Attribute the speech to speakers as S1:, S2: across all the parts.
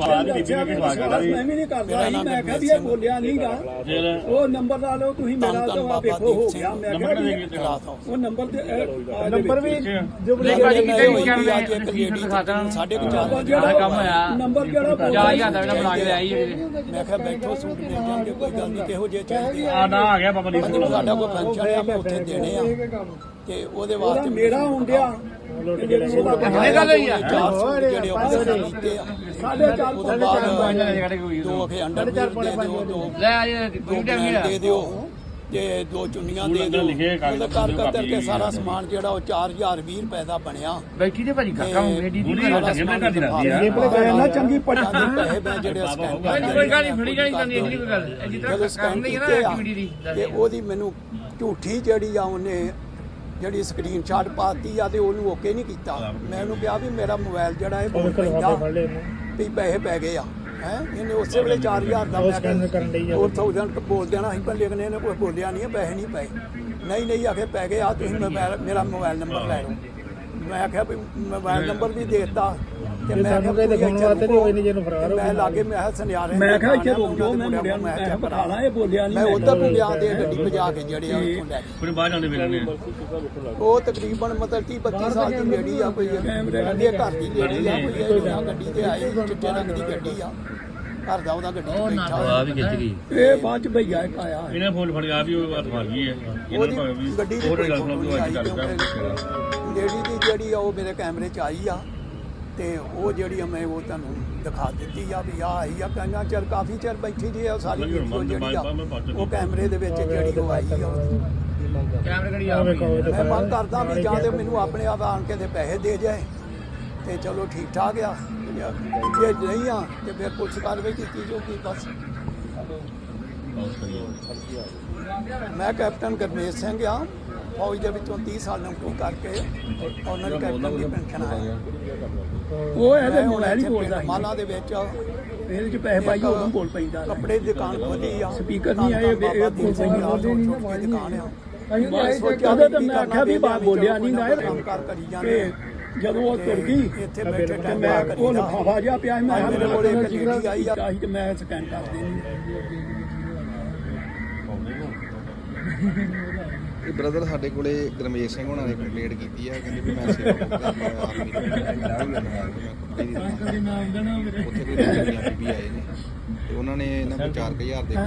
S1: ਬਾਅਦ ਬੀਬੀ ਨੇ ਕਿਹਾ ਕਰਦਾ ਸੀ
S2: ਮੈਂ ਵੀ ਨਹੀਂ ਕਰਦਾ ਸੀ ਮੈਂ ਕਿਹਾ ਵੀ ਇਹ ਬੋਲਿਆ ਨਹੀਂਗਾ।
S1: ਫਿਰ
S2: ਉਹ ਨੰਬਰ ਲਾ ਲਓ ਤੁਸੀਂ ਮੇਰਾ
S3: ਧੰਨ
S2: ਤਾਂ ਵੇਖੋ ਹੋ ਗਿਆ। ਮੈਂ ਕਿਹਾ
S1: ਕਿਹਦੇ
S2: ਵੀ
S1: ਕਿਤੇ
S3: ਚਲਾਤਾ
S2: ਉਹ ਨੰਬਰ ਤੇ ਨੰਬਰ ਵੀ
S3: ਜਿਹੜੇ ਮੈਂ ਹੋਈ ਵੀ ਅੱਜ ਇੱਕ ਲੇਡੀ ਸਾਡੇ ਕੋ ਚਾਰ
S2: ਨੰਬਰ ਜਿਹੜਾ ਕੰਮ ਹੋਇਆ। ਨੰਬਰ ਜਿਹੜਾ
S4: ਚਾਰ ਹਜ਼ਾਰ ਦਾ ਬਣਾ ਕੇ ਲਿਆਈ ਹੈ।
S3: ਮੈਂ ਕਿਹਾ ਬੈਠੋ ਸੂਟ ਮਿਲ ਜਾਣਗੇ ਕੋਈ ਗੱਲ ਨਹੀਂ ਕਿਹੋ ਜਿਹੇ ਚਾਹੀਦੇ ਆ।
S1: ਆ ਨਾ ਆ ਗਿਆ ਬਾਬਾ
S3: ਜਦੋਂ ਸਾਡਾ ਕੋਈ ਫੰਕਸ਼ਨ ਆਪਾਂ ਉੱਥੇ ਦੇਣੇ ਆ। ਤੇ ਉਹਦੇ ਵਾਸਤੇ
S2: ਮੇਰਾ ਹੁੰਦਿਆ।
S4: ਕਿੰਨੇ ਗੱਲ ਆ?
S3: ਚਾਰ ਜਿਹੜੇ ਆ।
S2: ਸਾਡੇ
S3: ਉਹਦੇ ਬਾਅਦ ਦੋ ਅਖੇ ਅੰਡਰ ਦੇ ਦਿਓ ਦੋ
S4: ਲੈ ਆ ਇਹ
S3: ਦੋ
S4: ਕੋਈ ਟਾਈਮ
S3: ਬੈਂਡ
S4: ਨਹੀਂ
S3: ਦੇ ਦਿਓ ਤੇ ਦੋ ਚੁੰਨੀਆਂ ਦੇ
S1: ਅੰਦਰ
S3: ਦਿਓ।
S1: ਲਿਖੇ ਕਾਗਜ਼ਾਂ
S3: ਉਹਦਾ ਕਰ
S1: ਤੇ
S3: ਕਰ ਕੇ ਸਾਰਾ ਸਮਾਨ ਜਿਹੜਾ ਉਹ 4020 ਰੁਪਏ ਦਾ ਬਣਿਆ।
S4: ਬੈਠੀ ਤੇ ਭਾਜੀ ਕਾਕਾ ਦੀ
S1: ਆ।
S2: ਇਹ ਨਾ ਚੰਗੀ ਪੜੀ
S3: ਜਾਂਦੇ ਪੈਸੇ ਮੈਂ ਜਿਹੜੇ ਸਕੈਨ
S4: ਕੋਈ ਨੀ, ਕੋਈ ਗੱਲ ਨਹੀਂ ਫੜੀ ਜਾਣੀ ਕਰਨੀ ਇਹਦੀ ਕੋਈ ਗੱਲ ਜਿੱਦਾਂ
S3: ਜਦੋਂ
S4: ਕੰਮ
S3: ਸਕੈਨ
S4: ਨਹੀਂ ਹੈ
S3: ਕੀਤੇ
S4: ਨਾ
S3: ਆ।
S4: ਐਕਟੀਵਿਟੀ ਦੀ।
S3: ਤੇ ਉਹਦੀ ਮੈਨੂੰ ਝੂਠੀ ਜਿਹੜੀ ਆ ਉਹਨੇ ਜਿਹੜੀ ਸਕਰੀਨਸ਼ਾਟ ਪਾਤੀ ਆ ਤੇ ਉਹਨੂੰ ਓਕੇ ਨਹੀਂ ਕੀਤਾ। ਮੈਂ ਉਹਨੂੰ ਕਿਹਾ ਵੀ ਮੇਰਾ ਮੋਬਾਈਲ ਜਿਹੜਾ ਇਹ ਬਹੁਤ ਪੈਂਦਾ ਵੀ ਪੈਸੇ ਪੈ ਗਏ ਆ ਹੈ? ਇਹਨੇ ਉਸੇ ਵੇਲੇ 4000 ਦਾ ਮੈਂ ਕਰਨ ਲਈ ਹੋਰ 1000 ਬੋਲ ਦੇਣਾ ਸੀ ਪਰ ਲੇਕਿਨ ਇਹਨੇ ਕੋਈ ਬੋਲਿਆ ਨਹੀਂ ਪੈਸੇ ਨਹੀਂ ਪਏ। ਨਹੀਂ ਨਹੀਂ ਆਖੇ ਪੈ ਗਏ ਆ ਤੁਸੀਂ ਮੇਰਾ ਮੋਬਾਈਲ ਨੰਬਰ ਲੈ ਲਓ। ਮੈਂ ਆਖਿਆ ਵੀ ਮੋਬਾਈਲ ਨੰਬਰ ਵੀ ਦੇਤਾ। ਤੇ ਮੈਂ ਕਿਹਾ ਕੋਈ ਦਿਖਾਉਣ ਵਾਸਤੇ ਨਹੀਂ ਹੋਈ ਨਹੀਂ ਜਿਹਨੂੰ ਫਰਾਰ ਹੋ ਮੈਂ ਲਾਗੇ ਮੈਂ ਕਿਹਾ ਸੁਨਿਆਰੇ
S2: ਮੈਂ ਕਿਹਾ ਇੱਥੇ
S3: ਦੁਕਾਨ ਆ,
S2: ਰੁਕ ਜਾਓ ਮੈਂ
S3: ਉਹਨਾਂ ਦੇ
S2: ਮੁੰਡਿਆਂ ਨੂੰ ਮੈਂ
S3: ਕਿਹਾ
S2: ਕਿਹਾ ਬਿਠਾ ਲਾਂ ਇਹ ਬੋਲਿਆ ਨਹੀਂ
S3: ਮੈਂ ਉਧਰ ਨੂੰ ਗਿਆ ਤੇ ਗੱਡੀ ਭਜਾ ਕੇ ਜਿਹੜੇ ਆ ਉੱਥੋਂ ਲੈ ਗਏ।
S1: ਫਿਰ ਬਾਹਰ ਜਾਂਦੇ ਵੇਲੇ ਨੇ
S3: ਉਹ ਤਕਰੀਬਨ ਮਤਲਬ 30 32 ਸਾਲ ਦੀ ਲੇਡੀ ਆ ਕੋਈ ਕਹਿੰਦੀ ਘਰ ਦੀ ਲੇਡੀ ਆ ਕੋਈ ਇਹ ਜਿਹੜਾ ਗੱਡੀ ਤੇ ਆਈ ਚਿੱਟੇ ਰੰਗ ਦੀ ਗੱਡੀ ਆ। ਘਰ ਦਾ ਉਹਦਾ ਗੱਡੀ 'ਚ ਬੈਠਾ
S4: ਵੀ ਖਿੱਚ ਗਈ।
S2: ਇਹ ਬਾਅਦ ਚ ਭਈਆ ਇੱਕ ਆਇਆ।
S1: ਇਹਨੇ ਫੋਨ ਫੜ ਗਿਆ ਵੀ ਉਹ ਅਥਵਾ ਗਈ ਹੈ। ਇਹਨਾਂ
S3: ਉਹਦੀ
S1: ਭਾਵੇਂ ਵੀ
S3: ਗੱਡੀ ਦੀ ਫੋਟੋ
S1: ਅੱਜ
S3: ਲੇਡੀ ਜਿਹੜੀ ਆ ਉਹ ਮੇਰੇ ਕੈਮਰੇ 'ਚ ਆਈ ਆ। ਤੇ ਉਹ ਜਿਹੜੀ ਆ ਮੈਂ ਉਹ ਤੁਹਾਨੂੰ ਦਿਖਾ ਦਿੱਤੀ ਆ ਵੀ ਆ ਆਈ ਆ ਕਹਿੰਦਾ ਚਿਰ ਕਾਫੀ ਚਿਰ ਬੈਠੀ ਜੀ ਆ ਸਾਰੀ ਵੀਡੀਓ ਜਿਹੜੀ ਆ ਉਹ ਕੈਮਰੇ ਦੇ ਵਿੱਚ ਜਿਹੜੀ ਉਹ ਆਈ ਆ। ਉਹ
S4: ਕੈਮਰੇ ਕੜੀ ਆ
S3: ਮੈਂ ਮੰਗ ਕਰਦਾ ਵੀ ਜਾਂ ਤੇ ਮੈਨੂੰ ਆਪਣੇ ਆਪ ਆਣ ਕੇ ਤੇ ਪੈਸੇ ਦੇ ਜਾਏ। ਤੇ ਚਲੋ ਠੀਕ ਠਾਕ ਆ। ਜੇ ਨਹੀਂ ਆ ਤੇ ਫਿਰ ਪੁਲਿਸ ਕਾਰਵਾਈ ਕੀਤੀ ਜਾਊਗੀ ਬਸ। ਮੈਂ ਕੈਪਟਨ ਗਰਮੇਸ਼ ਸਿੰਘ ਆ। ਫੌਜ ਦੇ ਵਿੱਚੋਂ 30 ਸਾਲ ਨੌਕਰੀ ਕਰਕੇ ਉਹਨਾਂ ਕੈਪਟਨ ਦੀ ਪੈਨਸ਼ਨ ਆਇਆ
S2: ਉਹ ਇਹਦੇ ਮੋਬਾਈਲ ਹੀ ਬੋਲਦਾ ਸੀ।
S3: ਮਾਲਾ ਦੇ ਵਿੱਚ
S2: ਇਹਦੇ ਚ ਪੈਸੇ ਪਾਈ ਉਦੋਂ ਬੋਲ ਪੈਂਦਾ
S3: ਕੱਪੜੇ ਦੀ ਦੁਕਾਨ ਖੋਲੀ ਆ।
S2: ਸਪੀਕਰ ਨਹੀਂ ਆਏ, ਇਹ- ਇਹ
S3: ਆ, ਛੋਟੀ ਛੋਟੀ ਦੁਕਾਨ ਆ। ਵੀ
S2: ਤਾਂ ਮੈਂ ਆਖਿਆ ਵੀ ਬਾਤ ਬੋਲਿਆ ਨਹੀਂ ਗਾ
S3: ਕੰਮ ਕਾਰ ਕਰੀ
S2: ਤੇ
S3: ਜਾਂਦੇ
S2: ਜਦੋਂ ਉਹ ਤੁਰ ਗਈ
S3: ਇੱਥੇ ਬੈਠੇ ਟਾਈਮ
S2: ਮੈਂ ਉਹ। ਲਿਫਾਫਾ ਜਿਹਾ ਪਿਆ ਮੈਂ
S3: ਮੇਰੇ ਕੋਲ ਇੱਕ ਲੇਡੀ ਆਈ ਆ।
S2: ਚਾਹੀ ਤੇ ਮੈਂ ਸਕੈਨ ਕਰ ਦੇਣੀ
S5: ਇਹ ਬ੍ਰਦਰ ਸਾਡੇ ਕੋਲੇ ਗਰਮੇਸ਼ ਸਿੰਘ ਹੋਣਾ ਨੇ ਕੰਪਲੇਂਟ ਕੀਤੀ ਹੈ ਕਹਿੰਦੇ ਵੀ ਮੈਂ ਸੇਵਾ ਕਰਦਾ ਮੈਂ ਆਰਮੀ ਦੇ ਵਿੱਚ ਉੱਥੇ ਕੋਈ ਪੰਜਾਬੀ ਬੀਬੀ ਆਏ ਨੇ। ਤੇ ਉਹਨਾਂ ਨੇ ਇਹਨਾਂ ਕੋਲ 4000 ਦੇ ਕੇ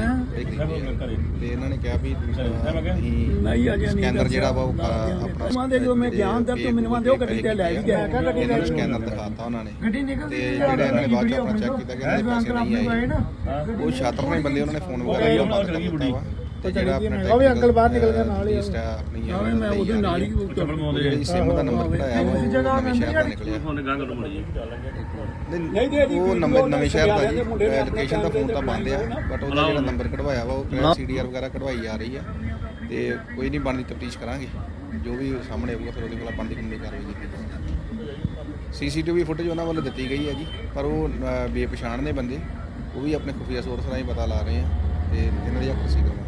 S5: ਤੇ ਇਹਨਾਂ ਨੇ ਕਿਹਾ ਵੀ ਤੁਸੀਂ ਸਕੈਨਰ ਜਿਹੜਾ ਵਾ ਉਹ ਆਪਣਾ
S2: ਉਹਨਾਂ ਦੇ ਜੋ ਮੈਂ ਗਿਆ ਅੰਦਰ ਤੋਂ ਮੈਨੂੰ ਆਂਦੇ ਉਹ ਗੱਡੀ ਤੇ ਲੈ ਹੀ ਗਿਆ। ਗੱਡੀ
S5: ਇਹਨਾਂ ਨੂੰ ਸਕੈਨਰ ਦਿਖਾਤਾ ਉਹਨਾਂ ਨੇ। ਤੇ ਜਿਹੜੇ ਇਹਨਾਂ ਨੇ ਬਾਅਦ ਚ ਆਪਣਾ ਚੈੱਕ ਕੀਤਾ ਕਿ ਇਹਦੇ ਪੈਸੇ ਨਹੀਂ ਆਏ। ਉਹ ਛਾਤਰ ਨੇ ਬੰਦੇ ਉਹਨਾਂ ਨੇ ਫੋਨ ਵਗੈਰਾ ਜਿਹੜਾ ਬੰਦ ਕਰ ਦਿੱਤਾ ਵਾ। ਤੇ ਜਿਹੜਾ ਆਪਣਾ ਉਹ ਵੀ ਅੰਕਲ ਬਾਹਰ ਨਿਕਲ ਗਿਆ ਨਾਲ ਹੀ ਆਪਣੀ
S2: ਨਾਲੇ ਮੈਂ ਉਹਦੇ ਨਾਲ ਹੀ ਉਹ
S1: ਚੱਪਲ ਪਾਉਂਦੇ
S5: ਜਿਹੜੀ ਸਿਮ ਦਾ ਨੰਬਰ ਕਢਾਇਆ ਵਾ ਉਹ ਨਵੇਂ ਸ਼ਹਿਰ ਦਾ ਨਿਕਲਿਆ।
S1: ਫੋਨ ਗਾਂ ਕਰ ਮੜੀ
S2: ਨਹੀਂ ਦੇ ਦੀ
S5: ਉਹ ਨੰਬਰ ਨਵੇਂ ਸ਼ਹਿਰ ਦਾ ਜੀ ਲੋਕੇਸ਼ਨ ਦਾ ਫੋਨ ਤਾਂ ਬੰਦ ਆ ਬਟ ਉਹਦਾ ਜਿਹੜਾ ਨੰਬਰ ਕਢਵਾਇਆ ਵਾ ਉਹ ਸੀਡੀਆਰ ਵਗੈਰਾ ਕਢਵਾਈ ਜਾ ਰਹੀ ਆ। ਤੇ ਕੋਈ ਨਹੀਂ ਬਣਦੀ ਤਫਤੀਸ਼ ਕਰਾਂਗੇ। ਜੋ ਵੀ ਸਾਹਮਣੇ ਆਊਗਾ ਫਿਰ ਉਹਦੇ ਕੋਲ ਬਣਦੀ ਕਾਨੂੰਨੀ ਕਾਰਵਾਈ ਕੀਤੀ ਸੀਸੀਟੀਵੀ ਫੁਟੇਜ ਉਹਨਾਂ ਵੱਲੋਂ ਦਿੱਤੀ ਗਈ ਹੈ ਜੀ ਪਰ ਉਹ ਬੇਪਛਾਣ ਨੇ ਬੰਦੇ। ਉਹ ਵੀ ਆਪਣੇ ਖੁਫੀਆ ਸੋਰਸ ਰਾਹੀਂ ਪਤਾ ਲਾ ਰਹੇ ਆ ਤੇ ਇਹਨਾਂ ਦੀ ਅਕਸੀ ਕਰਵਾਉਣਾ